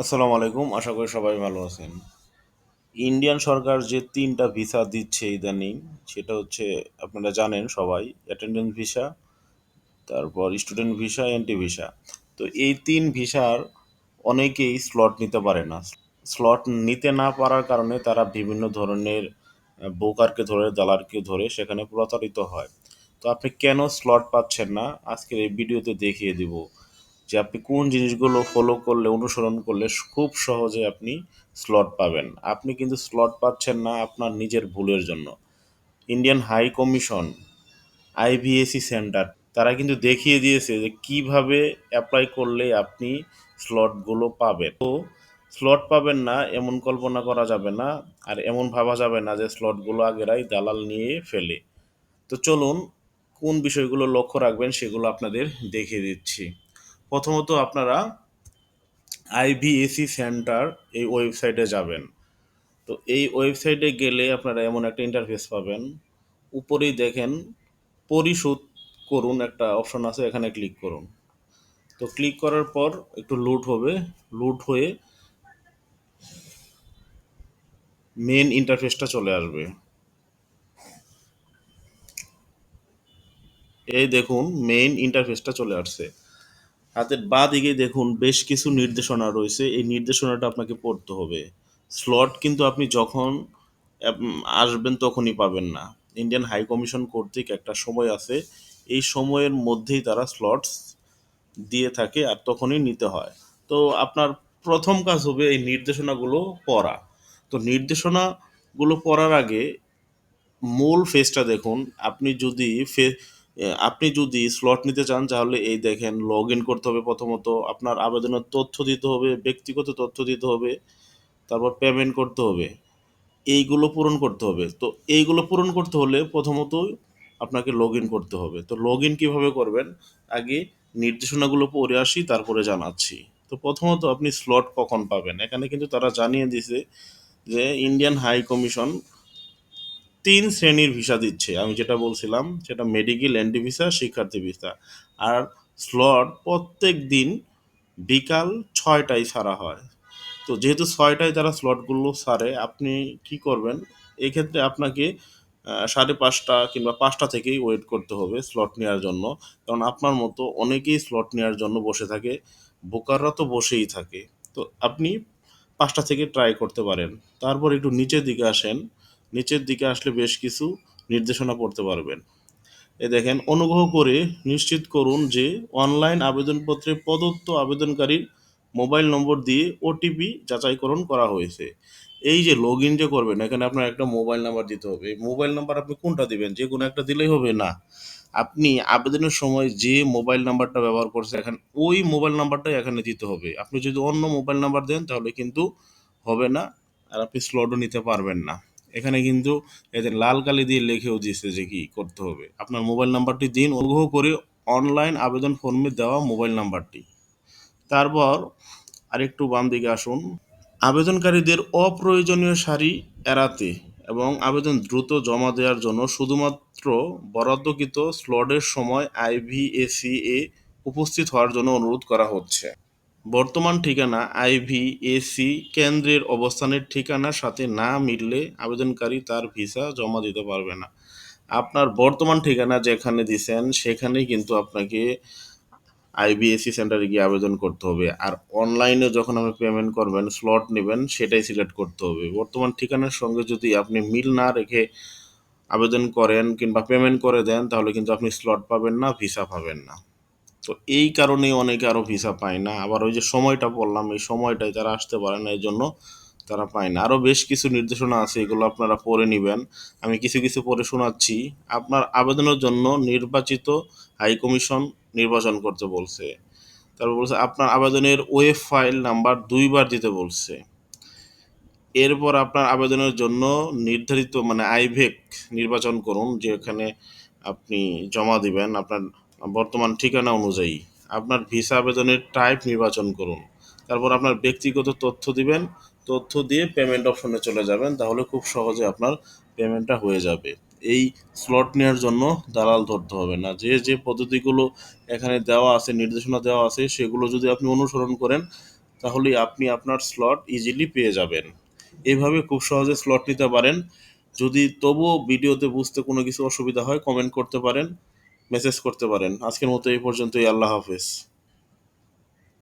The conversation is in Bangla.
আসসালামু আলাইকুম, আশা করি সবাই ভালো আছেন। ইন্ডিয়ান সরকার যে তিনটা ভিসা দিচ্ছে ইদানিং, সেটা হচ্ছে, আপনারা জানেন সবাই অ্যাটেন্ডেন্স ভিসা তারপর স্টুডেন্ট ভিসা এন্টি ভিসা তো এই তিন ভিসার অনেকেই স্লট নিতে পারে না। স্লট নিতে না পারার কারণে তারা বিভিন্ন ধরনের বোকারকে ধরে, দালালকে ধরে সেখানে প্রতারিত হয়। তো আপনি কেন স্লট পাচ্ছেন না? আজকের এই ভিডিওতে দেখিয়ে দিব। যে আপনি কোন জিনিসগুলো ফলো করলে, অনুসরণ করলে খুব সহজে আপনি স্লট পাবেন। আপনি কিন্তু স্লট পাচ্ছেন না আপনার নিজের ভুলের জন্য। Indian high commission IVAC centre তারা কিন্তু দেখিয়ে দিয়েছে যে কীভাবে অ্যাপ্লাই করলে আপনি স্লটগুলো পাবেন। তো স্লট পাবেন না, এমন কল্পনা করা যাবে না, আর এমন ভাবা যাবে না যে স্লটগুলো আগেরাই দালাল নিয়ে ফেলে। তো চলুন, কোন বিষয়গুলো লক্ষ্য রাখবেন সেগুলো আপনাদের দেখিয়ে দিচ্ছি। প্রথমত আপনারা আইভিএসি সেন্টার এই ওয়েবসাইটে যাবেন। তো এই ওয়েবসাইটে গেলে আপনারা এমন একটা ইন্টারফেস পাবেন। উপরেই দেখেন পরিশোধ করুন একটা অপশন আছে, এখানে ক্লিক করুন। তো ক্লিক করার পর একটু লুট হবে। লুট হয়ে মেন ইন্টারফেসটা চলে আসবে। এই দেখুন মেইন ইন্টারফেসটা চলে আসছে। হাতের বা দিকে দেখুন বেশ কিছু নির্দেশনা রয়েছে। এই নির্দেশনাটা আপনাকে পড়তে হবে। স্লট কিন্তু আপনি যখন আসবেন তখনই পাবেন না। ইন্ডিয়ান হাই কমিশন কর্তৃক একটা সময় আছে। এই সময়ের মধ্যেই তারা স্লটস দিয়ে থাকে আর তখনই নিতে হয়। তো আপনার প্রথম কাজ হবে এই নির্দেশনাগুলো পড়া। তো নির্দেশনাগুলো পড়ার আগে মূল ফেসটা দেখুন। আপনি যদি ফে আপনি যদি স্লট নিতে চান, তাহলে এই দেখেন লগ ইন করতে হবে প্রথমত, আপনার আবেদনের তথ্য দিতে হবে, ব্যক্তিগত তথ্য দিতে হবে, তারপর পেমেন্ট করতে হবে, এইগুলো পূরণ করতে হবে। তো এইগুলো পূরণ করতে হলে প্রথমত আপনাকে লগ ইন করতে হবে। তো লগ ইন কীভাবে করবেন? আগে নির্দেশনাগুলো পড়ে আসি, তারপরে জানাচ্ছি। তো প্রথমত আপনি স্লট কখন পাবেন? এখানে কিন্তু তারা জানিয়ে দিছে যে ইন্ডিয়ান হাই কমিশন তিন শ্রেণির ভিসা দিচ্ছে। আমি যেটা বলছিলাম, সেটা মেডিকেল এন্টি ভিসা শিক্ষার্থী ভিসা আর স্লট প্রত্যেক দিন বিকাল ছয়টায় ছাড়া হয়। তো যেহেতু ছয়টায় তারা স্লটগুলো ছাড়ে, আপনি কি করবেন? এক্ষেত্রে আপনাকে সাড়ে পাঁচটা কিংবা পাঁচটা থেকেই ওয়েট করতে হবে স্লট নেওয়ার জন্য। কারণ আপনার মতো অনেকেই স্লট নেওয়ার জন্য বসে থাকে, বোকাররা তো বসেই থাকে। তো আপনি পাঁচটা থেকে ট্রাই করতে পারেন। তারপর একটু নিচের দিকে আসেন। নিচের দিকে আসলে বেশ কিছু নির্দেশনা পড়তে পারবেন। এ দেখেন, অনুগ্রহ করে নিশ্চিত করুন যে অনলাইন আবেদনপত্রে প্রদত্ত আবেদনকারীর মোবাইল নম্বর দিয়ে ওটিপি যাচাইকরণ করা হয়েছে। এই যে লগ ইন যে করবেন, এখানে আপনার একটা মোবাইল নাম্বার দিতে হবে। মোবাইল নাম্বার আপনি কোনটা দিবেন? যে কোনো একটা দিলেই হবে না। আপনি আবেদনের সময় যে মোবাইল নাম্বারটা ব্যবহার করছে এখানে ওই মোবাইল নাম্বারটাই এখানে দিতে হবে। আপনি যদি অন্য মোবাইল নাম্বার দেন, তাহলে কিন্তু হবে না, আর আপনি স্লটও নিতে পারবেন না। এখানে কিন্তু এদের লাল কালি দিয়ে লিখেও দিয়েছে যে কি করতে হবে। আপনার মোবাইল নাম্বারটি দিন, অনুগ্রহ করে অনলাইন আবেদন ফর্মে দেওয়া মোবাইল নাম্বারটি। তারপর আরেকটু বাম দিকে আসুন। আবেদনকারীদের অপ্রয়োজনীয় সারি এড়াতে এবং আবেদন দ্রুত জমা দেওয়ার জন্য শুধুমাত্র বরাদ্দকৃত স্লটের সময় আইভিএসি এ উপস্থিত হওয়ার জন্য অনুরোধ করা হচ্ছে। বর্তমান ঠিকানা আইভিএসি কেন্দ্রের অবস্থানের ঠিকানার সাথে না মিললে আবেদনকারী তার ভিসা জমা দিতে পারবে না। আপনার বর্তমান ঠিকানা যেখানে দিছেন, সেখানেই কিন্তু আপনাকে আইবিএসসি সেন্টারে গিয়ে আবেদন করতে হবে। আর অনলাইনে যখন আপনি পেমেন্ট করবেন স্লট নেবেন, সেটাই সিলেক্ট করতে হবে। বর্তমান ঠিকানার সঙ্গে যদি আপনি মিল না রেখে আবেদন করেন কিংবা পেমেন্ট করে দেন, তাহলে কিন্তু আপনি স্লট পাবেন না, ভিসা পাবেন না। তো এই কারণেই অনেকে আরও ভিসা পায় না। আবার ওই যে সময়টা বললাম, এই সময়টায় তারা আসতে পারে না এই জন্য তারা পায় না। আরও বেশ কিছু নির্দেশনা আছে, এগুলো আপনারা পড়ে নেবেন। আমি কিছু কিছু পড়ে শোনাচ্ছি। আপনার আবেদনের জন্য নির্বাচিত হাই কমিশন নির্বাচন করতে বলছে। তারপর বলছে, আপনার আবেদনের ওয়েব ফাইল নাম্বার দুইবার দিতে বলছে। এরপর আপনার আবেদনের জন্য নির্ধারিত মানে আইভেক নির্বাচন করুন, যেখানে আপনি জমা দিবেন। আপনার বর্তমান ঠিকানা অনুযায়ী আপনার ভিসা আবেদনের টাইপ নির্বাচন করুন। তারপর আপনার ব্যক্তিগত তথ্য দিবেন, তথ্য দিয়ে পেমেন্ট অপশনে চলে যাবেন, তাহলে খুব সহজে আপনার পেমেন্টটা হয়ে যাবে। এই স্লট নেওয়ার জন্য দালাল ধরতে হবে না। যে যে পদ্ধতিগুলো এখানে দেওয়া আছে, নির্দেশনা দেওয়া আছে, সেগুলো যদি আপনি অনুসরণ করেন তাহলেই আপনি আপনার স্লট ইজিলি পেয়ে যাবেন। এভাবে খুব সহজে স্লট নিতে পারেন। যদি তবুও ভিডিওতে বুঝতে কোনো কিছু অসুবিধা হয় কমেন্ট করতে পারেন। মেসেজ করতে পারেন। আজকের মতো এই পর্যন্তই। আল্লাহ হাফেজ।